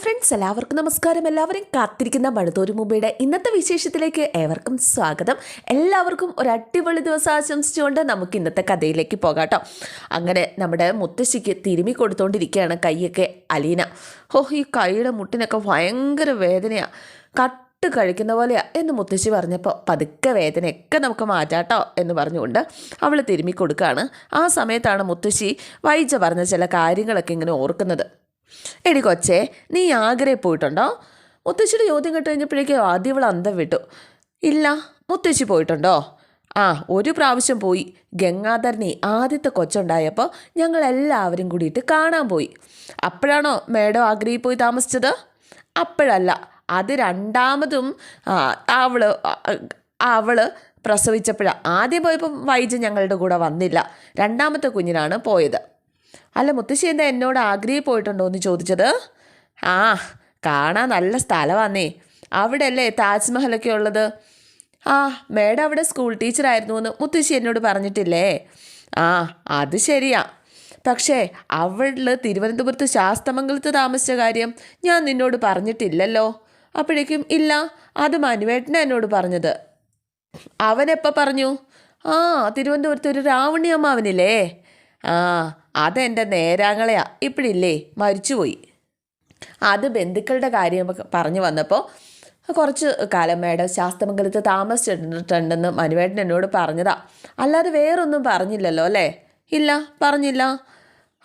Friends എല്ലാവർക്കും നമസ്കാരം. എല്ലാവരും കാത്തിരിക്കുന്ന മഴത്തോരു മുമ്പയുടെ ഇന്നത്തെ വിശേഷത്തിലേക്ക് ഏവർക്കും സ്വാഗതം. എല്ലാവർക്കും ഒരു അടിപൊളി ദിവസം ആശംസിച്ചുകൊണ്ട് നമുക്ക് ഇന്നത്തെ കഥയിലേക്ക് പോകാം കേട്ടോ അങ്ങനെ നമ്മുടെ മുത്തശ്ശിക്ക് തിരുമി കൊടുത്തോണ്ടിരിക്കുകയാണ് കൈയൊക്കെ അലീന. ഓ ഈ കൈയുടെ മുട്ടിനൊക്കെ ഭയങ്കര വേദനയാണ് കട്ട് കഴിക്കുന്ന പോലെയാണ് എന്ന് മുത്തശ്ശി പറഞ്ഞപ്പോൾ പതുക്കെ വേദനയൊക്കെ നമുക്ക് മാറ്റാട്ടോ എന്ന് പറഞ്ഞുകൊണ്ട് അവൾ തിരുമി കൊടുക്കുകയാണ് ആ സമയത്താണ് മുത്തശ്ശി വൈജ പറഞ്ഞ ചില കാര്യങ്ങളൊക്കെ ഇങ്ങനെ ഓർക്കുന്നത്. എടി കൊച്ചേ നീ ആഗ്രയിൽ പോയിട്ടുണ്ടോ? മുത്തശ്ശിയുടെ ചോദ്യം കേട്ട് കഴിഞ്ഞപ്പോഴേക്കും ആദ്യം ഇവൾ അന്തം വിട്ടു. ഇല്ല മുത്തശ്ശി പോയിട്ടുണ്ടോ? ആ ഒരു പ്രാവശ്യം പോയി. ഗംഗാധരനെ ആദ്യത്തെ കൊച്ചുണ്ടായപ്പോൾ ഞങ്ങൾ എല്ലാവരും കൂടിയിട്ട് കാണാൻ പോയി. അപ്പോഴാണോ മേഡം ആഗ്രയിൽ പോയി താമസിച്ചത്? അപ്പോഴല്ല അത് രണ്ടാമതും ആ, അവൾ അവൾ പ്രസവിച്ചപ്പോഴാണ് ആദ്യം പോയപ്പോൾ വൈജ് ഞങ്ങളുടെ കൂടെ വന്നില്ല. രണ്ടാമത്തെ കുഞ്ഞിനാണ് പോയത്. അല്ല മുത്തശ്ശി എന്താ എന്നോട് ആഗ്രഹി പോയിട്ടുണ്ടോ എന്ന് ചോദിച്ചത്? ആ കാണാൻ നല്ല സ്ഥലമാന്നേ അവിടെ അല്ലേ താജ്മഹലൊക്കെ ഉള്ളത്? ആ മേഡം അവിടെ സ്കൂൾ ടീച്ചറായിരുന്നു എന്ന് മുത്തശ്ശി എന്നോട് പറഞ്ഞിട്ടില്ലേ? ആ അത് ശരിയാ. പക്ഷേ അവിടെ തിരുവനന്തപുരത്ത് ശാസ്തമംഗലത്ത് താമസിച്ച കാര്യം ഞാൻ നിന്നോട് പറഞ്ഞിട്ടില്ലല്ലോ. അപ്പോഴേക്കും ഇല്ല അത് മനുവേട്ടനെ എന്നോട് പറഞ്ഞത്. അവനെപ്പോൾ പറഞ്ഞു? ആ തിരുവനന്തപുരത്ത് ഒരു രാവണി അമ്മാവനില്ലേ? ആ അതെന്റെ നേരാങ്ങളെയാ. ഇപ്പോഴില്ലേ മരിച്ചുപോയി. അത് ബന്ധുക്കളുടെ കാര്യം പറഞ്ഞു വന്നപ്പോൾ കുറച്ച് കാലം മേഡം ശാസ്തമംഗലത്ത് താമസിച്ചിട്ടുണ്ടെന്ന് മനുവേട്ടൻ എന്നോട് പറഞ്ഞതാ. അല്ലാതെ വേറൊന്നും പറഞ്ഞില്ലല്ലോ അല്ലേ? ഇല്ല പറഞ്ഞില്ല.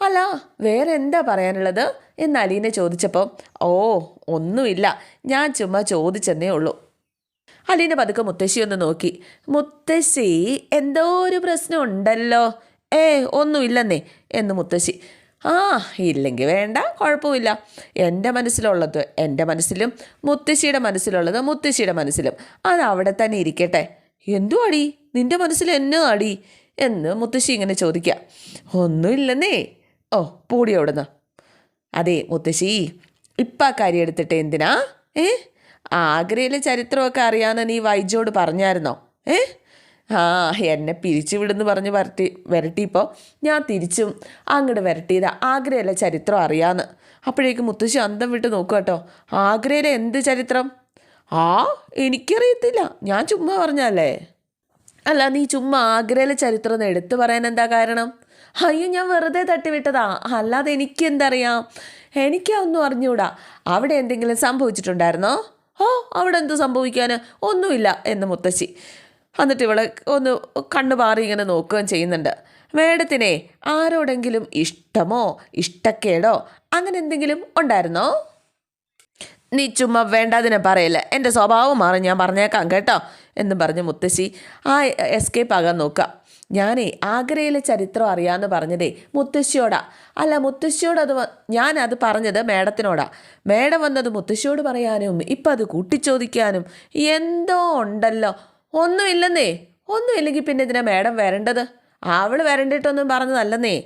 അല്ല വേറെ എന്താ പറയാനുള്ളത്? എന്ന് അലീനെ ചോദിച്ചപ്പോൾ ഓ ഒന്നുമില്ല. ഞാൻ ചുമ്മാ ചോദിച്ചെന്നേ ഉള്ളൂ. അലീന പതുക്കെ മുത്തശ്ശി ഒന്ന് നോക്കി. മുത്തശ്ശി എന്തോ ഒരു പ്രശ്നം ഉണ്ടല്ലോ. ഏ ഒന്നുമില്ലെന്നേ. എന്ന് മുത്തശ്ശി. ആ ഇല്ലെങ്കിൽ വേണ്ട കുഴപ്പമില്ല. എന്റെ മനസ്സിലുള്ളത് എന്റെ മനസ്സിലും മുത്തശ്ശിയുടെ മനസ്സിലുള്ളത് മുത്തശ്ശിയുടെ മനസ്സിലും. അത് അവിടെ തന്നെ ഇരിക്കട്ടെ. എന്തു അടി? നിന്റെ മനസ്സിൽ എന്നോ അടി? എന്ന് മുത്തശ്ശി ഇങ്ങനെ ചോദിക്കുക. ഒന്നുമില്ലെന്നേ. ഓ പൂടി അവിടുന്ന്. അതെ മുത്തശ്ശി. ഇപ്പം ആ കാര്യം എടുത്തിട്ട് എന്തിനാ? ഏ? ആഗ്രയിലെ ചരിത്രമൊക്കെ അറിയാമെന്ന് നീ വൈജോട് പറഞ്ഞായിരുന്നോ? ഏ? ആ എന്നെ പിരിച്ചു വിടുന്ന് പറഞ്ഞ് വരട്ടി വരട്ടിയപ്പോൾ ഞാൻ തിരിച്ചും അങ്ങോട്ട് വരട്ടിയത്. ആഗ്രയിലെ ചരിത്രം അറിയാമെന്ന് അപ്പോഴേക്കും മുത്തശ്ശി അന്തം വിട്ട് നോക്കുക കേട്ടോ. ആഗ്രയിലെ എന്ത് ചരിത്രം? ആ എനിക്കറിയത്തില്ല. ഞാൻ ചുമ്മാ പറഞ്ഞല്ലേ അല്ല നീ ചുമ്മാ ആഗ്രയിലെ ചരിത്രം ഒന്ന് എടുത്തു പറയാൻ എന്താ കാരണം? അയ്യോ ഞാൻ വെറുതെ തട്ടിവിട്ടതാ. അല്ലാതെ എനിക്ക് എന്തറിയാം? എനിക്കൊന്നും അറിഞ്ഞൂടാ. അവിടെ എന്തെങ്കിലും സംഭവിച്ചിട്ടുണ്ടായിരുന്നോ? ഓ അവിടെ എന്ത് സംഭവിക്കാൻ ഒന്നുമില്ല എന്ന് മുത്തശ്ശി. എന്നിട്ട് ഇവളെ ഒന്ന് കണ്ണു മാറി ഇങ്ങനെ നോക്കുകയും ചെയ്യുന്നുണ്ട്. മേഡത്തിനെ ആരോടെങ്കിലും ഇഷ്ടമോ? ഇഷ്ടക്കേടോ? അങ്ങനെ എന്തെങ്കിലും ഉണ്ടായിരുന്നോ? നീ ചുമ്മാ വേണ്ടാതിനെ പറയല്ല. എന്റെ സ്വഭാവം മാറി ഞാൻ പറഞ്ഞേക്കാം കേട്ടോ എന്ന് പറഞ്ഞ് മുത്തശ്ശി ആ എസ്കേപ്പ് ആകാൻ നോക്കുക. ഞാനേ ആഗ്രയിലെ ചരിത്രം അറിയാമെന്ന് പറഞ്ഞതേ മുത്തശ്ശിയോടാ. അല്ല മുത്തശ്ശിയോട് അത് ഞാൻ അത് പറഞ്ഞത് മേഡത്തിനോടാ. മേഡം വന്നത് മുത്തശ്ശിയോട് പറയാനും ഇപ്പം അത് കൂട്ടിച്ചോദിക്കാനും എന്തോ ഉണ്ടല്ലോ. ഒന്നുമില്ലെന്നേ ഒന്നുമില്ലെങ്കിൽ പിന്നെ ഇതിനാ മേഡം വരേണ്ടത്? അവൾ വരണ്ടിട്ടൊന്നും പറഞ്ഞതല്ലെന്നേ.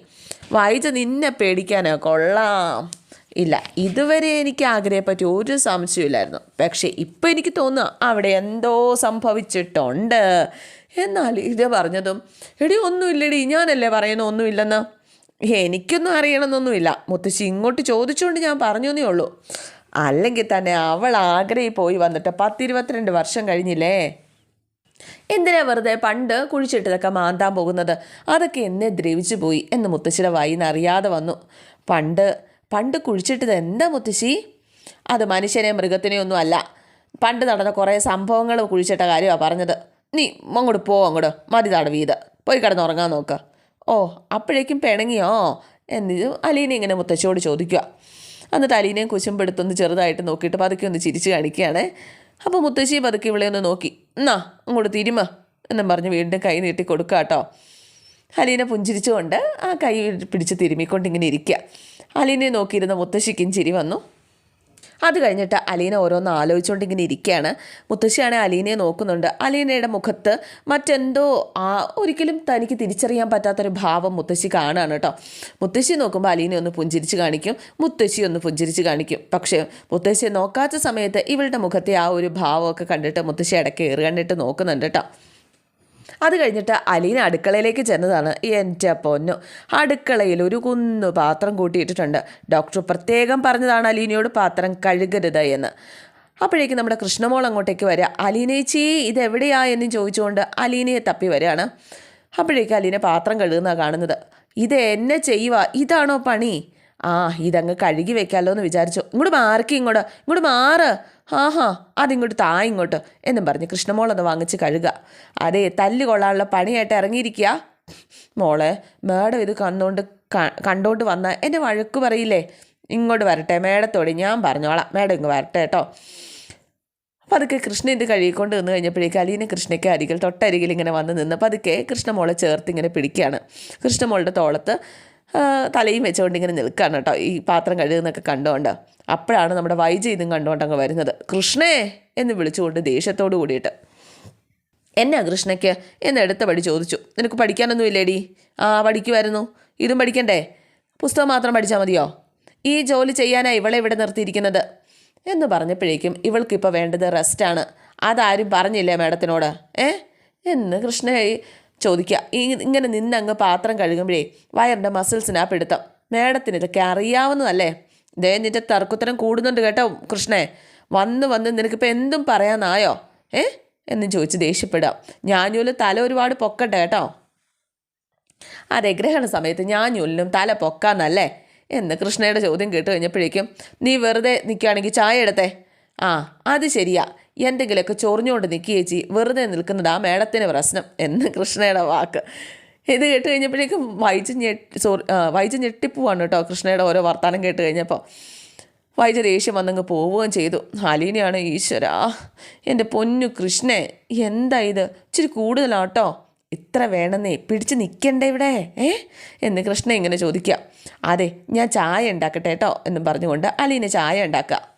വായിച്ച നിന്നെ പേടിക്കാനോ? കൊള്ളാം. ഇല്ല ഇതുവരെ എനിക്ക് ആഗ്രഹപ്പറ്റി ഒരു സംശയമില്ലായിരുന്നു പക്ഷേ ഇപ്പം എനിക്ക് തോന്നുക അവിടെ എന്തോ സംഭവിച്ചിട്ടുണ്ട്. എന്നാൽ ഇത് പറഞ്ഞതും എടി ഒന്നുമില്ലടി ഞാനല്ലേ പറയുന്ന ഒന്നുമില്ലെന്ന്? എനിക്കൊന്നും അറിയണമെന്നൊന്നുമില്ല. മുത്തശ്ശി ഇങ്ങോട്ട് ചോദിച്ചുകൊണ്ട് ഞാൻ പറഞ്ഞു ഉള്ളൂ. അല്ലെങ്കിൽ തന്നെ അവൾ ആഗ്രഹി പോയി വന്നിട്ട് പത്തിരുപത്തിരണ്ട് വർഷം കഴിഞ്ഞില്ലേ? എന്തിനാ വെറുതെ പണ്ട് കുഴിച്ചിട്ടതൊക്കെ മാന്താൻ പോകുന്നത്? അതൊക്കെ എന്നെ ദ്രവിച്ചു പോയി എന്ന് മുത്തശ്ശിയുടെ വായിന്ന് അറിയാതെ വന്നു. പണ്ട് പണ്ട് കുഴിച്ചിട്ടത് എന്താ മുത്തശ്ശി? അത് മനുഷ്യനെ മൃഗത്തിനെ ഒന്നും അല്ല. പണ്ട് നടന്ന കുറേ സംഭവങ്ങൾ കുഴിച്ചിട്ട കാര്യമാണ് പറഞ്ഞത്. നീ അങ്ങോട്ട് പോ അങ്ങോട്ട്. മതി തടവീത് പോയി കിടന്നുറങ്ങാൻ നോക്ക്. ഓ അപ്പോഴേക്കും പിണങ്ങിയോ? എന്ന് അലീനെ ഇങ്ങനെ മുത്തശ്ശിയോട് ചോദിക്കുക എന്നിട്ട് അലീനെയും കുശുമ്പെടുത്തൊന്ന് ചെറുതായിട്ട് നോക്കിയിട്ട് പതുക്കെ ഒന്ന് ചിരിച്ച് കാണിക്കുകയാണ്. അപ്പോൾ മുത്തശ്ശി പതുക്കെ ഇവിടെ ഒന്ന് നോക്കി. എന്നാ അങ്ങോട്ട് തിരുമ എന്നും പറഞ്ഞ് വീണ്ടും കൈ നീട്ടി കൊടുക്കുക കേട്ടോ അലീന പുഞ്ചിരിച്ചുകൊണ്ട് ആ കൈ പിടിച്ച് തിരുമിക്കൊണ്ട് ഇങ്ങനെ ഇരിക്കുക അലീനെ നോക്കിയിരുന്ന മുത്തശ്ശിക്കും ചിരി വന്നു. അത് കഴിഞ്ഞിട്ട് അലീന ഓരോന്ന് ആലോചിച്ചുകൊണ്ട് ഇങ്ങനെ ഇരിക്കുകയാണ്. മുത്തശ്ശിയാണെ അലീനയെ നോക്കുന്നുണ്ട്. അലീനയുടെ മുഖത്ത് മറ്റെന്തോ ആ ഒരിക്കലും തനിക്ക് തിരിച്ചറിയാൻ പറ്റാത്തൊരു ഭാവം മുത്തശ്ശി കാണുകയാണ് കേട്ടോ. മുത്തശ്ശി നോക്കുമ്പോൾ അലീന ഒന്ന് പുഞ്ചിരിച്ച് കാണിക്കും. മുത്തശ്ശി ഒന്ന് പുഞ്ചിരിച്ച് കാണിക്കും. പക്ഷേ മുത്തശ്ശിയെ നോക്കാത്ത സമയത്ത് ഇവളുടെ മുഖത്തെ ആ ഒരു ഭാവമൊക്കെ കണ്ടിട്ട് മുത്തശ്ശി ഇടയ്ക്ക് ഏറ് കണ്ടിട്ട് നോക്കുന്നുണ്ട് കേട്ടോ. അത് കഴിഞ്ഞിട്ട് അലീന അടുക്കളയിലേക്ക് ചെന്നതാണ്. എന്റെ പൊന്നു. അടുക്കളയിൽ ഒരു കുന്നു പാത്രം കൂട്ടിയിട്ടിട്ടുണ്ട്. ഡോക്ടർ പ്രത്യേകം പറഞ്ഞതാണ് അലീനയോട് പാത്രം കഴുകരുത് എന്ന്. അപ്പോഴേക്കും നമ്മുടെ കൃഷ്ണമോൾ അങ്ങോട്ടേക്ക് വരിക. അലീനേച്ചി ഇതെവിടെയാ? എന്ന് ചോദിച്ചുകൊണ്ട് അലീനയെ തപ്പി വരികയാണ്. അപ്പോഴേക്കും അലീന പാത്രം കഴുകുന്ന കാണുന്നത്. ഇത് എന്നെ ചെയ്യുക ഇതാണോ പണി? ആ ഇതങ്ങ് കഴുകി വെക്കാമല്ലോ എന്ന് വിചാരിച്ചു. ഇങ്ങോട്ട് മാർക്ക് ഇങ്ങോട്ട് ഇങ്ങോട്ട് മാറ്. ആഹാ അതിങ്ങോട്ട് താ ഇങ്ങോട്ട് എന്നും പറഞ്ഞ് കൃഷ്ണമോളൊന്ന് വാങ്ങിച്ച് കഴുകുക. അതെ തല്ല് കൊള്ളാനുള്ള പണിയായിട്ട് ഇറങ്ങിയിരിക്കുക. മോളെ മേഡം ഇത് കണ്ടുകൊണ്ട് കണ്ടോണ്ട് വന്ന എന്നെ വഴക്ക് പറയില്ലേ? ഇങ്ങോട്ട് വരട്ടെ മേഡത്തോട് ഞാൻ പറഞ്ഞോളാം. മേഡം ഇങ്ങ് വരട്ടെ കേട്ടോ. പതുക്കെ കൃഷ്ണ ഇത് കഴുകിക്കൊണ്ട് നിന്ന് കഴിഞ്ഞപ്പോഴേക്ക് അലീന കൃഷ്ണയ്ക്ക് അരികിൽ തൊട്ടരികിൽ ഇങ്ങനെ വന്ന് നിന്ന് പതുക്കെ കൃഷ്ണമോളെ ചേർത്ത് ഇങ്ങനെ പിടിക്കുകയാണ്. കൃഷ്ണമോളുടെ തോളത്ത് തലയും വെച്ചുകൊണ്ട് ഇങ്ങനെ നിൽക്കുകയാണ് കേട്ടോ ഈ പാത്രം കഴുകുന്നൊക്കെ കണ്ടുകൊണ്ട് അപ്പോഴാണ് നമ്മുടെ വൈജ ഇതും കണ്ടുകൊണ്ട് അങ്ങ് വരുന്നത്. കൃഷ്ണേ എന്ന് വിളിച്ചുകൊണ്ട് ദേഷ്യത്തോട് കൂടിയിട്ട്. എന്നാ കൃഷ്ണയ്ക്ക്? എന്ന് എടുത്ത പടി ചോദിച്ചു. നിനക്ക് പഠിക്കാനൊന്നും ഇല്ലേടി? ആ പഠിക്കുമായിരുന്നു ഇതും പഠിക്കണ്ടേ? പുസ്തകം മാത്രം പഠിച്ചാൽ മതിയോ? ഈ ജോലി ചെയ്യാനാ ഇവളെ ഇവിടെ നിർത്തിയിരിക്കുന്നത്. എന്ന് പറഞ്ഞപ്പോഴേക്കും ഇവൾക്കിപ്പോൾ വേണ്ടത് റെസ്റ്റാണ് അതാരും പറഞ്ഞില്ലേ മാഡത്തിനോട്? ഏ? എന്ന് കൃഷ്ണ ചോദിക്കുക. ഇങ്ങനെ നിന്നങ്ങ് പാത്രം കഴുകുമ്പോഴേ വയറിന്റെ മസിൽസിനാ പിടുത്തം. മേഡത്തിന് ഇതൊക്കെ അറിയാവുന്നതല്ലേ? ദേ നിന്റെ തർക്കുത്തരം കൂടുന്നുണ്ട് കേട്ടോ കൃഷ്ണേ. വന്ന് വന്ന് നിനക്കിപ്പോൾ എന്തും പറയാനായോ? ഏ? എന്ന് ചോദിച്ച് ദേഷ്യപ്പെടുക. ഞാനൂൽ തല ഒരുപാട് പൊക്കട്ടെ കേട്ടോ? അതെ ഗ്രഹണ സമയത്ത് ഞാനൂലിനും തല പൊക്കാന്നല്ലേ? എന്ന് കൃഷ്ണയുടെ ചോദ്യം കേട്ട് കഴിഞ്ഞപ്പോഴേക്കും നീ വെറുതെ നിൽക്കുകയാണെങ്കിൽ ചായ എടുത്തേ. ആ അത് ശരിയാ. എന്തെങ്കിലുമൊക്കെ ചൊറിഞ്ഞുകൊണ്ട് നിൽക്കുക ചേച്ചി വെറുതെ നിൽക്കുന്നത് ആ മേഡത്തിന് പ്രശ്നം എന്ന് കൃഷ്ണയുടെ വാക്ക്. ഇത് കേട്ട് കഴിഞ്ഞപ്പോഴേക്കും വൈജ് ഞെട്ടി സോറി വൈജ് ഞെട്ടിപ്പോവാണ് കേട്ടോ കൃഷ്ണയുടെ ഓരോ വർത്തമാനം കേട്ട് കഴിഞ്ഞപ്പോൾ. വൈജ് ദേഷ്യം വന്നങ്ങ് പോവുകയും ചെയ്തു. അലീനയാണ് ഈശ്വര എന്റെ പൊന്നു കൃഷ്ണേ എന്താ ഇത്? ഇച്ചിരി കൂടുതലാട്ടോ. ഇത്ര വേണമെന്നേ പിടിച്ച് നിൽക്കണ്ടേ ഇവിടെ? ഏ? എന്ന് കൃഷ്ണ ഇങ്ങനെ ചോദിക്കുക. അതെ ഞാൻ ചായ ഉണ്ടാക്കട്ടെ കേട്ടോ എന്നും പറഞ്ഞുകൊണ്ട് അലീന ചായ ഉണ്ടാക്കുക.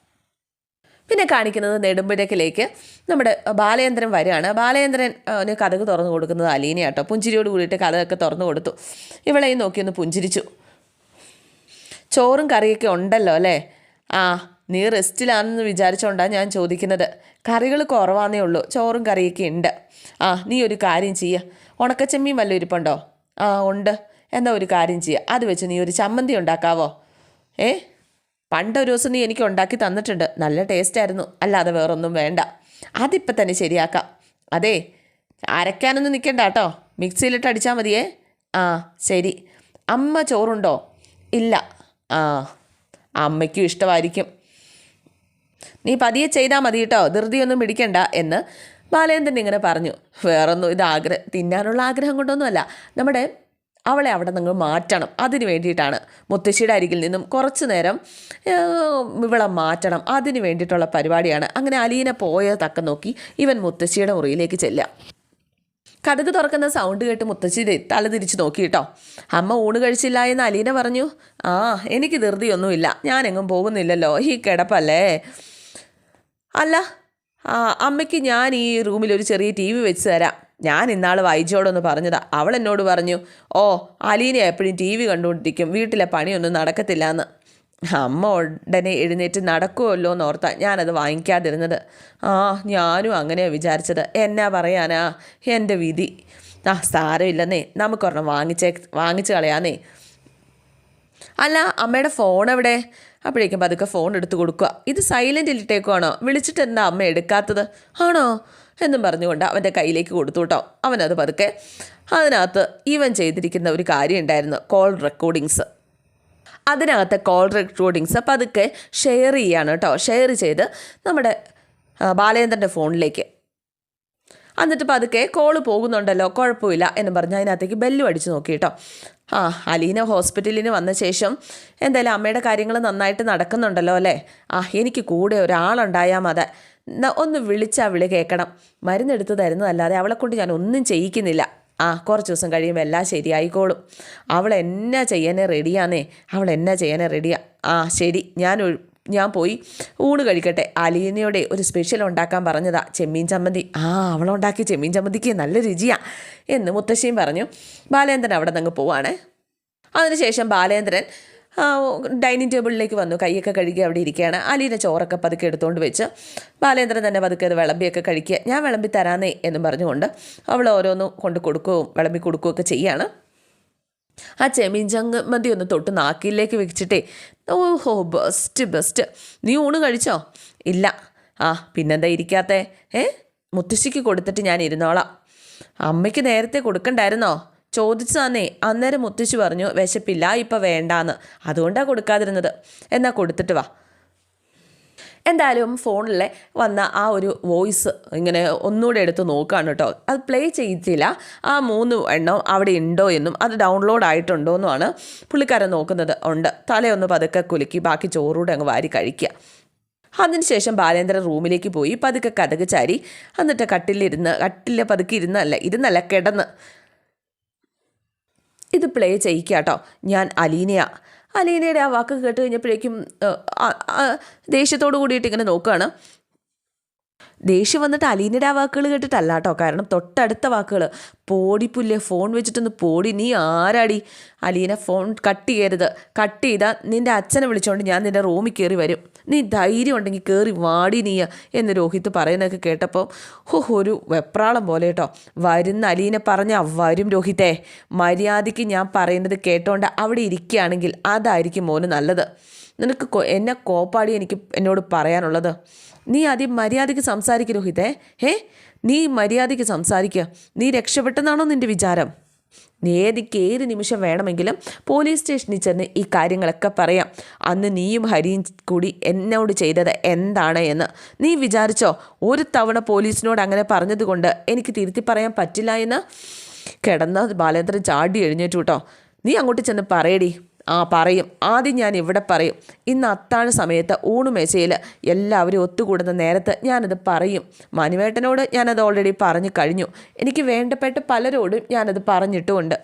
പിന്നെ കാണിക്കുന്നത് നെടുമ്പുഴക്കിലേക്ക് നമ്മുടെ ബാലേന്ദ്രൻ വരികയാണ്. ബാലചന്ദ്രൻ അവന് കഥക് തുറന്നു കൊടുക്കുന്നത് അലീനയാട്ടോ പുഞ്ചിരിയോട് കൂടിയിട്ട് കഥകൊക്കെ തുറന്നു കൊടുത്തു. ഇവളെയും നോക്കി ഒന്ന് പുഞ്ചിരിച്ചു. ചോറും കറിയൊക്കെ ഉണ്ടല്ലോ അല്ലേ? ആ നീ റെസ്റ്റിലാണെന്ന് വിചാരിച്ചോണ്ടാണ് ഞാൻ ചോദിക്കുന്നത്. കറികൾ കുറവാന്നേ ഉള്ളൂ. ചോറും കറിയൊക്കെ ഉണ്ട്. ആ നീ ഒരു കാര്യം ചെയ്യുക ഉണക്കച്ചമ്മീൻ വല്ല ഇരിപ്പുണ്ടോ? ആ ഉണ്ട്. എന്നാ ഒരു കാര്യം ചെയ്യുക അത് വെച്ച് നീ ഒരു ചമ്മന്തി ഉണ്ടാക്കാവോ? ഏ? പണ്ട് ഒരു ദിവസം നീ എനിക്ക് ഉണ്ടാക്കി തന്നിട്ടുണ്ട്. നല്ല ടേസ്റ്റായിരുന്നു അല്ലാതെ വേറൊന്നും വേണ്ട. അതിപ്പം തന്നെ ശരിയാക്കാം. അതെ അരയ്ക്കാനൊന്നും നിൽക്കണ്ട കേട്ടോ. മിക്സിയിലിട്ട് അടിച്ചാൽ മതിയേ. ആ ശരി. അമ്മ ചോറുണ്ടോ? ഇല്ല. ആ അമ്മയ്ക്കും ഇഷ്ടമായിരിക്കും. നീ പതിയെ ചെയ്താൽ മതി കേട്ടോ. ധൃതിയൊന്നും പിടിക്കണ്ട എന്ന് ബാലേന്ദ്രൻ ഇങ്ങനെ പറഞ്ഞു. വേറൊന്നും ഇത് ആഗ്രഹം തിന്നാനുള്ള ആഗ്രഹം കൊണ്ടൊന്നുമല്ല. നമ്മുടെ അവളെ അവിടെ നിങ്ങൾ മാറ്റണം. അതിന് വേണ്ടിയിട്ടാണ് മുത്തശ്ശിയുടെ അരികിൽ നിന്നും കുറച്ച് നേരം ഇവളെ മാറ്റണം. അതിന് വേണ്ടിയിട്ടുള്ള പരിപാടിയാണ്. അങ്ങനെ അലീന പോയ തക്കം നോക്കി ഇവൻ മുത്തശ്ശിയുടെ മുറിയിലേക്ക് ചെല്ലാം കടുക് തുറക്കുന്ന സൗണ്ട് കേട്ട് മുത്തശ്ശി തല തിരിച്ച് നോക്കി കേട്ടോ. അമ്മ ഊണ് കഴിച്ചില്ല എന്ന് അലീന പറഞ്ഞു. ആ എനിക്ക് ധൃതിയൊന്നുമില്ല. ഞാനെങ്ങും പോകുന്നില്ലല്ലോ. ഈ കിടപ്പല്ലേ? അല്ല അമ്മയ്ക്ക് ഞാൻ ഈ റൂമിൽ ഒരു ചെറിയ ടി വി വെച്ച് തരാം. ഞാൻ ഇന്നാൾ വൈജിയോടൊന്ന് പറഞ്ഞതാ. അവൾ എന്നോട് പറഞ്ഞു ഓ അലീന എപ്പോഴും ടി വി കണ്ടുകൊണ്ടിരിക്കും. വീട്ടിലെ പണിയൊന്നും നടക്കത്തില്ല എന്ന് അമ്മ ഉടനെ എഴുന്നേറ്റ് നടക്കുമല്ലോ എന്ന് ഓർത്താ ഞാനത് വാങ്ങിക്കാതിരുന്നത്. ആ ഞാനും അങ്ങനെയാണ് വിചാരിച്ചത്. എന്നാ പറയാനാ? എന്റെ വിധി. ആ സാരമില്ലെന്നേ. നമുക്കൊരെണ്ണം വാങ്ങിച്ചേ വാങ്ങിച്ച് കളയാന്നേ. അല്ല അമ്മയുടെ ഫോൺ എവിടെ? അപ്പോഴേക്കും പതുക്കെ ഫോൺ എടുത്ത് കൊടുക്കുക. ഇത് സൈലന്റിൽ ഇട്ടേക്കുവാണോ വിളിച്ചിട്ട് എന്താ അമ്മ എടുക്കാത്തത്? ആണോ? എന്നും പറഞ്ഞുകൊണ്ട് അവന്റെ കയ്യിലേക്ക് കൊടുത്തു കേട്ടോ. അവനത് പതുക്കെ അതിനകത്ത് ഇവൻ ചെയ്തിരിക്കുന്ന ഒരു കാര്യം ഉണ്ടായിരുന്നു കോൾ റെക്കോർഡിങ്സ് അതിനകത്ത് കോൾ റെക്കോർഡിങ്സ് പതുക്കെ ഷെയർ ചെയ്യാണ് കേട്ടോ. ഷെയർ ചെയ്ത് നമ്മുടെ ബാലേന്ദ്രന്റെ ഫോണിലേക്ക്. എന്നിട്ട് പതുക്കെ കോൾ പോകുന്നുണ്ടല്ലോ കുഴപ്പമില്ല എന്ന് പറഞ്ഞ് അതിനകത്തേക്ക് ബെല്ലും അടിച്ച് നോക്കി കേട്ടോ. ആ അലീന ഹോസ്പിറ്റലിന് വന്ന ശേഷം എന്തായാലും അമ്മയുടെ കാര്യങ്ങൾ നന്നായിട്ട് നടക്കുന്നുണ്ടല്ലോ അല്ലേ? ആ എനിക്ക് കൂടെ ഒരാളുണ്ടായാൽ മതി. ഒന്ന് വിളിച്ചാൽ വിളി കേൾക്കണം മരുന്നെടുത്ത് തരുന്നതല്ലാതെ അവളെ കൊണ്ട് ഞാൻ ഒന്നും ചെയ്യിക്കുന്നില്ല. ആ കുറച്ച് ദിവസം കഴിയുമ്പോൾ എല്ലാം ശരിയായിക്കോളും. അവൾ എന്നാ ചെയ്യാനേ റെഡിയാന്നേ? അവൾ എന്നാ ചെയ്യാനേ റെഡിയാ? ആ ശരി. ഞാൻ ഞാൻ പോയി ഊണ് കഴിക്കട്ടെ. അലീനയുടെ ഒരു സ്പെഷ്യൽ ഉണ്ടാക്കാൻ പറഞ്ഞതാ ചെമ്മീൻ ചമ്മന്തി. ആ അവളുണ്ടാക്കിയ ചെമ്മീൻ ചമ്മന്തിക്ക് നല്ല രുചിയാ എന്ന് മുത്തശ്ശിയും പറഞ്ഞു. ബാലേന്ദ്രൻ അവിടെ നിന്ന് പോവാണേ. അതിനുശേഷം ബാലേന്ദ്രൻ ഡൈനിങ് ടേബിളിലേക്ക് വന്നു. കൈയൊക്കെ കഴുകി അവിടെ ഇരിക്കുകയാണ്. അലീന ചോറൊക്കെ പതുക്കെ എടുത്തുകൊണ്ട് വെച്ച് ബാലേന്ദ്രൻ തന്നെ പതുക്കെ അത് വിളമ്പിയൊക്കെ കഴിക്കുക. ഞാൻ വിളമ്പി തരാന്നേ എന്ന് പറഞ്ഞുകൊണ്ട് അവൾ ഓരോന്നും കൊണ്ട് കൊടുക്കുകയും വിളമ്പി കൊടുക്കുകയൊക്കെ ചെയ്യാണ്. ആ ചെമീൻ ചങ്ങമതി ഒന്ന് തൊട്ട് നാക്കിലേക്ക് വെച്ചിട്ടേ ഓഹോ ബെസ്റ്റ് ബെസ്റ്റ്. നീ ഊണ് കഴിച്ചോ? ഇല്ല. ആ പിന്നെന്താ ഇരിക്കാത്തേ? ഏ? മുത്തശ്ശിക്ക് കൊടുത്തിട്ട് ഞാൻ ഇരുന്നോളാം. അമ്മയ്ക്ക് നേരത്തെ കൊടുക്കണ്ടായിരുന്നോ? ചോദിച്ചതാന്നേ അന്നേരം മുത്തശ്ശി പറഞ്ഞു വിശപ്പില്ല ഇപ്പം വേണ്ടാന്ന്. അതുകൊണ്ടാണ് കൊടുക്കാതിരുന്നത്. എന്നാ കൊടുത്തിട്ട് വാ. എന്തായാലും ഫോണിലെ വന്ന ആ ഒരു വോയിസ് ഇങ്ങനെ ഒന്നുകൂടെ എടുത്ത് നോക്കുകയാണ് കേട്ടോ അത് പ്ലേ ചെയ്തില്ല. ആ മൂന്ന് എണ്ണം അവിടെ ഉണ്ടോ എന്നും അത് ഡൗൺലോഡ് ആയിട്ടുണ്ടോ എന്നുമാണ് പുള്ളിക്കാരൻ നോക്കുന്നത്. ഉണ്ട്. തലയൊന്ന് പതുക്കെ കുലുക്കി ബാക്കി ചോറൂടെ അങ്ങ് വാരി കഴിക്കുക അതിനുശേഷം ബാലേന്ദ്രൻ റൂമിലേക്ക് പോയി പതുക്കെ കഥക് ചാരി. എന്നിട്ട് കട്ടിലിരുന്ന് കട്ടിലെ പതുക്കെ ഇരുന്നല്ല ഇരുന്നല്ല കിടന്ന്. ഇത് പ്ലേ ചെയ്യിക്കുക കേട്ടോ ഞാൻ അലീനയാ. അലീനയുടെ ആ വാക്ക് കേട്ട് കഴിഞ്ഞപ്പോഴേക്കും ദേഷ്യത്തോടു കൂടിയിട്ട് ഇങ്ങനെ നോക്കുകയാണ് ദേഷ്യം വന്നിട്ട് അലീനയുടെ ആ വാക്കുകൾ കേട്ടിട്ടല്ല കേട്ടോ. കാരണം തൊട്ടടുത്ത വാക്കുകൾ. പോടിപ്പുല്ലേ ഫോൺ വെച്ചിട്ടൊന്ന് പോടി. നീ ആരാടി? അലീന ഫോൺ കട്ട് ചെയ്യരുത്. കട്ട് ചെയ്താൽ നിന്റെ അച്ഛനെ വിളിച്ചുകൊണ്ട് ഞാൻ നിന്റെ റൂമിൽ കയറി വരും. നീ ധൈര്യം ഉണ്ടെങ്കിൽ കയറി വാടി നീയ എന്ന് രോഹിത് പറയുന്നതൊക്കെ കേട്ടപ്പോൾ ഹോ ഒരു വെപ്രാളം പോലെ കേട്ടോ. വരുന്ന അലീന പറഞ്ഞ വരും രോഹിത്തെ മര്യാദയ്ക്ക് ഞാൻ പറയുന്നത് കേട്ടോണ്ട് അവിടെ ഇരിക്കുകയാണെങ്കിൽ അതായിരിക്കും മോന് നല്ലത്. നിനക്ക് എന്നെ കോപ്പാടി എനിക്ക് എന്നോട് പറയാനുള്ളത്? നീ ആദ്യം മര്യാദയ്ക്ക് സംസാരിക്കുക രോഹിതേ. ഹേ നീ മര്യാദയ്ക്ക് സംസാരിക്കുക നീ രക്ഷപ്പെട്ടെന്നാണോ നിന്റെ വിചാരം? നീ ഏതിക്ക് ഏത് നിമിഷം വേണമെങ്കിലും പോലീസ് സ്റ്റേഷനിൽ ചെന്ന് ഈ കാര്യങ്ങളൊക്കെ പറയാം. അന്ന് നീയും ഹരിയും കൂടി എന്നോട് ചെയ്തത് എന്താണ് എന്ന്. നീ വിചാരിച്ചോ ഒരു തവണ പോലീസിനോട് അങ്ങനെ പറഞ്ഞതുകൊണ്ട് എനിക്ക് തിരുത്തി പറയാൻ പറ്റില്ല എന്ന്? കിടന്ന ബാലേന്ദ്രൻ ചാടി എഴുന്നേറ്റു കേട്ടോ നീ അങ്ങോട്ട് ചെന്ന് പറയടി. ആ പറയും. ആദ്യം ഞാൻ ഇവിടെ പറയും. ഇന്ന് അത്താഴ സമയത്ത് ഊണുമേശയിൽ എല്ലാവരും ഒത്തുകൂടുന്ന നേരത്ത് ഞാനത് പറയും. മനുവേട്ടനോട് ഞാനത് ഓൾറെഡി പറഞ്ഞു കഴിഞ്ഞു. എനിക്ക് വേണ്ടപ്പെട്ട പലരോടും ഞാനത് പറഞ്ഞിട്ടുമുണ്ട്.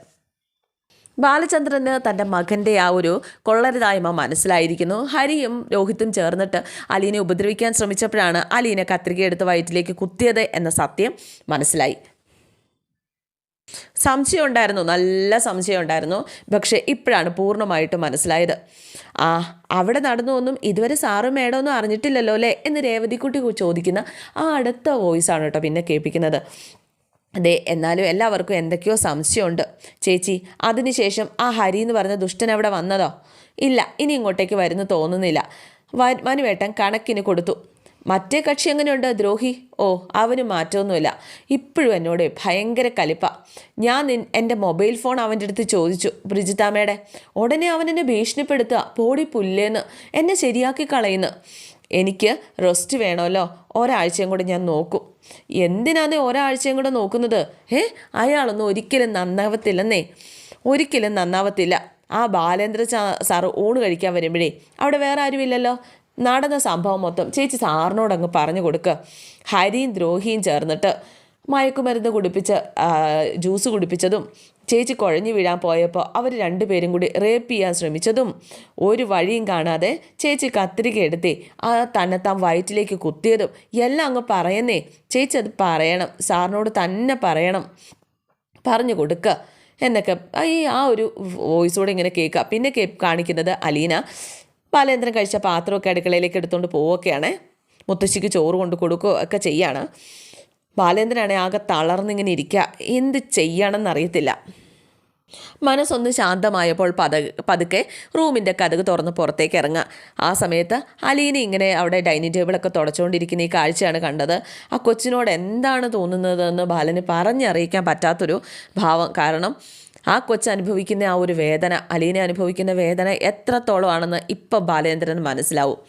ബാലചന്ദ്രന് തന്റെ മകന്റെ ആ ഒരു കൊള്ളരുതായ്മ മനസ്സിലായിരിക്കുന്നു. ഹരിയും രോഹിത്തും ചേർന്നിട്ട് അലീനെ ഉപദ്രവിക്കാൻ ശ്രമിച്ചപ്പോഴാണ് അലീനെ കത്രിക എടുത്ത് വയറ്റിലേക്ക് കുത്തിയത് എന്ന സത്യം മനസ്സിലായി. സംശയം ഉണ്ടായിരുന്നു നല്ല സംശയം ഉണ്ടായിരുന്നു പക്ഷേ ഇപ്പോഴാണ് പൂർണമായിട്ട് മനസ്സിലായത്. ആ അവിടെ നടന്നൊന്നും ഇതുവരെ സാറും മേഡമൊന്നും അറിഞ്ഞിട്ടില്ലല്ലോ അല്ലേ എന്ന് രേവതിക്കുട്ടി ചോദിക്കുന്ന ആ അടുത്ത വോയിസാണ് കേട്ടോ പിന്നെ കേൾപ്പിക്കുന്നത്. അതെ എന്നാലും എല്ലാവർക്കും എന്തൊക്കെയോ സംശയമുണ്ട്. ചേച്ചി അതിനുശേഷം ആ ഹരി എന്ന് പറഞ്ഞ ദുഷ്ടൻ അവിടെ വന്നതോ? ഇല്ല ഇനി ഇങ്ങോട്ടേക്ക് വരുന്നു തോന്നുന്നില്ല. വ- മനുവേട്ടൻ കണക്കിന് കൊടുത്തു. മറ്റേ കക്ഷി എങ്ങനെയുണ്ട് ദ്രോഹി? ഓ അവന് മാറ്റമൊന്നുമില്ല. ഇപ്പോഴും എന്നോട് ഭയങ്കര കലിപ്പ. ഞാൻ എന്റെ മൊബൈൽ ഫോൺ അവന്റെ അടുത്ത് ചോദിച്ചു ബ്രിജിതാമ്മയുടെ ഉടനെ അവൻ എന്നെ ഭീഷണിപ്പെടുത്തുക. പോടി പുല്ലേന്ന്. എന്നെ ശരിയാക്കി കളയുന്നു. എനിക്ക് റെസ്റ്റ് വേണമല്ലോ. ഒരാഴ്ചയും കൂടെ ഞാൻ നോക്കും. എന്തിനാണ് ഒരാഴ്ചയും കൂടെ നോക്കുന്നത്? ഏ അയാളൊന്നും ഒരിക്കലും നന്നാവത്തില്ലെന്നേ. ഒരിക്കലും നന്നാവത്തില്ല. ആ ബാലേന്ദ്ര സാറ് ഊണ് കഴിക്കാൻ വരുമ്പോഴേ അവിടെ വേറെ ആരുമില്ലല്ലോ? നടന്ന സംഭവം മൊത്തം ചേച്ചി സാറിനോടങ്ങ് പറഞ്ഞു കൊടുക്കുക ഹരിയും ദ്രോഹിയും ചേർന്നിട്ട് മയക്കുമരുന്ന് കുടിപ്പിച്ച് ജ്യൂസ് കുടിപ്പിച്ചതും ചേച്ചി കുഴഞ്ഞു വീഴാൻ പോയപ്പോൾ അവർ രണ്ടുപേരും കൂടി റേപ്പ് ചെയ്യാൻ ശ്രമിച്ചതും ഒരു വഴിയും കാണാതെ ചേച്ചി കത്രിക എടുത്തി ആ തന്നെത്താൻ വയറ്റിലേക്ക് കുത്തിയതും എല്ലാം അങ്ങ് പറയുന്നേ. ചേച്ചി അത് പറയണം സാറിനോട് തന്നെ പറയണം പറഞ്ഞു കൊടുക്കുക എന്നൊക്കെ. ഈ ആ ഒരു വോയിസോടെ ഇങ്ങനെ കേൾക്കുക പിന്നെ കാണിക്കുന്നത് അലീന. ബാലേന്ദ്രൻ കഴിച്ച പാത്രമൊക്കെ അടുക്കളയിലേക്ക് എടുത്തുകൊണ്ട് പോവുകയൊക്കെയാണ്. മുത്തശ്ശിക്ക് ചോറ് കൊണ്ട് കൊടുക്കുകയോ ഒക്കെ ചെയ്യാണ്. ബാലേന്ദ്രനാണെങ്കിൽ ആകെ തളർന്നിങ്ങനെ ഇരിക്കുക. എന്ത് ചെയ്യണമെന്നറിയത്തില്ല മനസ്സൊന്ന് ശാന്തമായപ്പോൾ പത പതുക്കെ റൂമിന്റെ കഥക് തുറന്ന് പുറത്തേക്ക് ഇറങ്ങുക. ആ സമയത്ത് അലീന ഇങ്ങനെ അവിടെ ഡൈനിങ് ടേബിളൊക്കെ തുടച്ചുകൊണ്ടിരിക്കുന്ന ഈ കാഴ്ചയാണ് കണ്ടത്. ആ കൊച്ചിനോട് എന്താണ് തോന്നുന്നതെന്ന് ബാലന് പറഞ്ഞറിയിക്കാൻ പറ്റാത്തൊരു ഭാവം കാരണം ആ കൊച്ച് അനുഭവിക്കുന്ന ആ ഒരു വേദന അലീന അനുഭവിക്കുന്ന വേദന എത്രത്തോളമാണെന്ന് ഇപ്പോൾ ഇപ്പം ബാലേന്ദ്രന് മനസ്സിലാവും.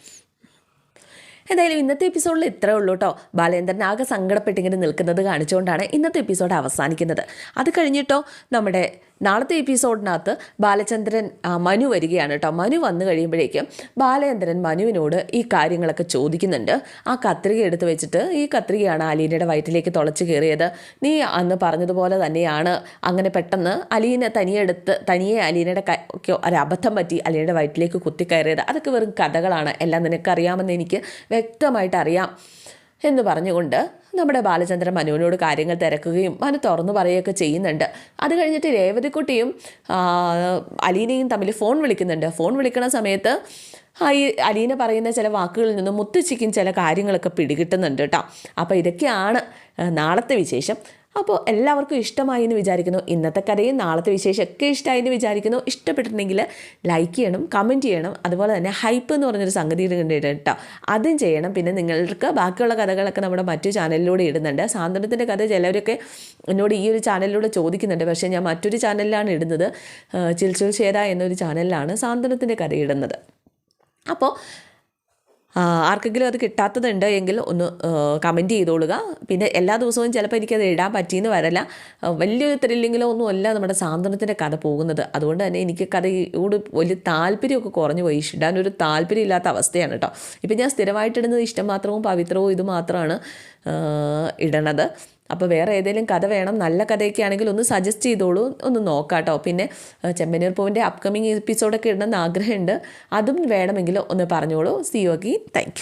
എന്തായാലും ഇന്നത്തെ എപ്പിസോഡിൽ ഇത്രേ ഉള്ളൂ കേട്ടോ ബാലേന്ദ്രൻ ആകെ സങ്കടപ്പെട്ടിങ്ങനെ നിൽക്കുന്നത് കാണിച്ചുകൊണ്ടാണ് ഇന്നത്തെ എപ്പിസോഡ് അവസാനിക്കുന്നത്. അത് കഴിഞ്ഞിട്ടോ നമ്മുടെ നാളത്തെ എപ്പിസോഡിനകത്ത് ബാലചന്ദ്രൻ മനു വരികയാണ് കേട്ടോ. മനു വന്നു കഴിയുമ്പോഴേക്കും ബാലചന്ദ്രൻ മനുവിനോട് ഈ കാര്യങ്ങളൊക്കെ ചോദിക്കുന്നുണ്ട്. ആ കത്രിക എടുത്ത് വെച്ചിട്ട് ഈ കത്രികയാണ് അലീനയുടെ വയറ്റിലേക്ക് തുളച്ച് കയറിയത്. നീ അന്ന് പറഞ്ഞതുപോലെ തന്നെയാണ്. അങ്ങനെ പെട്ടെന്ന് അലീന തനിയെ എടുത്ത് തനിയെ അലീനയുടെ ഒരു അബദ്ധം പറ്റി അലീനയുടെ വയറ്റിലേക്ക് കുത്തിക്കയറിയത് അതൊക്കെ വെറും കഥകളാണ്. എല്ലാം നിനക്കറിയാമെന്ന് എനിക്ക് വ്യക്തമായിട്ട് അറിയാം എന്ന് പറഞ്ഞുകൊണ്ട് നമ്മുടെ ബാലചന്ദ്രൻ മനുവിനോട് കാര്യങ്ങൾ തിരക്കുകയും മനു തുറന്നു പറയുകയൊക്കെ ചെയ്യുന്നുണ്ട്. അത് കഴിഞ്ഞിട്ട് രേവതിക്കുട്ടിയും അലീനയും തമ്മിൽ ഫോൺ വിളിക്കുന്നുണ്ട്. ഫോൺ വിളിക്കുന്ന സമയത്ത് ഈ അലീന പറയുന്ന ചില വാക്കുകളിൽ നിന്നും മുത്തച്ഛിക്കും ചില കാര്യങ്ങളൊക്കെ പിടികിട്ടുന്നുണ്ട് കേട്ടോ. അപ്പോൾ ഇതൊക്കെയാണ് നാളത്തെ വിശേഷം. അപ്പോൾ എല്ലാവർക്കും ഇഷ്ടമായി എന്ന് വിചാരിക്കുന്നു. ഇന്നത്തെ കഥയും നാളത്തെ വിശേഷമൊക്കെ ഇഷ്ടമായി എന്ന് വിചാരിക്കുന്നു. ഇഷ്ടപ്പെട്ടിട്ടുണ്ടെങ്കിൽ ലൈക്ക് ചെയ്യണം കമന്റ് ചെയ്യണം. അതുപോലെ തന്നെ ഹൈപ്പ് എന്ന് പറഞ്ഞൊരു സംഗതി ഇടുന്നുണ്ട് കേട്ടോ. അതും ചെയ്യണം. പിന്നെ നിങ്ങൾക്ക് ബാക്കിയുള്ള കഥകളൊക്കെ നമ്മുടെ മറ്റു ചാനലിലൂടെ ഇടുന്നുണ്ട്. സാന്ത്വനത്തിന്റെ കഥ ചിലവരൊക്കെ എന്നോട് ഈ ഒരു ചാനലിലൂടെ ചോദിക്കുന്നുണ്ട്. പക്ഷേ ഞാൻ മറ്റൊരു ചാനലിലാണ് ഇടുന്നത്. ചിൽച്ചുൽ ശേര എന്നൊരു ചാനലിലാണ് സാന്ത്വനത്തിന്റെ കഥ ഇടുന്നത്. അപ്പോൾ ആർക്കെങ്കിലും അത് കിട്ടാത്തതുണ്ട് എങ്കിൽ ഒന്ന് കമന്റ് ചെയ്തോളുക. പിന്നെ എല്ലാ ദിവസവും ചിലപ്പോൾ എനിക്കത് ഇടാൻ പറ്റിയെന്ന് വരല്ല. വലിയൊരു ത്രില്ലിങ്ങിലോ ഒന്നും അല്ല നമ്മുടെ സാന്ത്വനത്തിന്റെ കഥ പോകുന്നത്. അതുകൊണ്ട് തന്നെ എനിക്ക് കഥയോട് വലിയ താല്പര്യമൊക്കെ കുറഞ്ഞു പോയി. ഇടാനൊരു താല്പര്യം ഇല്ലാത്ത അവസ്ഥയാണ് കേട്ടോ. ഇപ്പം ഞാൻ സ്ഥിരമായിട്ടിടുന്നത് ഇഷ്ടം മാത്രവും പവിത്രവും ഇത് മാത്രമാണ് ഇടണത്. അപ്പോൾ വേറെ ഏതെങ്കിലും കഥ വേണം നല്ല കഥയൊക്കെ ആണെങ്കിൽ ഒന്ന് സജസ്റ്റ് ചെയ്തോളൂ ഒന്ന് നോക്കാട്ടോ. കേട്ടോ പിന്നെ ചെമ്പനീർ പൂവിന്റെ അപ്കമിങ് എപ്പിസോഡൊക്കെ ഇടണമെന്ന് ആഗ്രഹമുണ്ട്. അതും വേണമെങ്കിൽ ഒന്ന് പറഞ്ഞോളൂ. സി യോഗി താങ്ക്